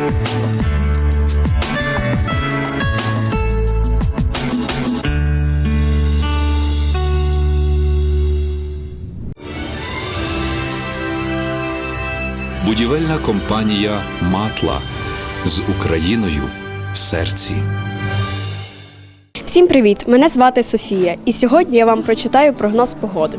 Будівельна компанія Матла з Україною в серці. Всім привіт! Мене звати Софія, і сьогодні я вам прочитаю прогноз погоди.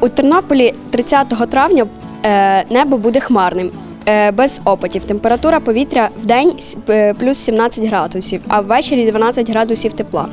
У Тернополі 30 травня небо буде хмарним. е, Без опадів. Температура повітря в день е, плюс 17 градусів, а ввечері 12 градусів тепла.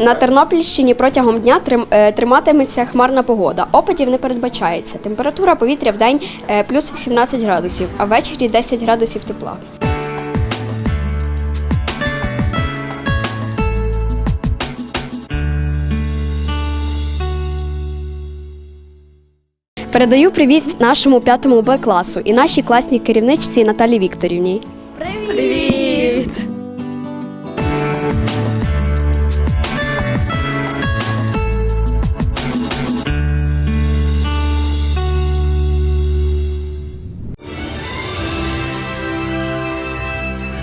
На Тернопільщині протягом дня е, триматиметься хмарна погода. Опадів не передбачається. Температура повітря в день е, плюс 18 градусів, а ввечері 10 градусів тепла. Передаю привіт нашому п'ятому Б класу і нашій класній керівничці Наталі Вікторівні. Привіт!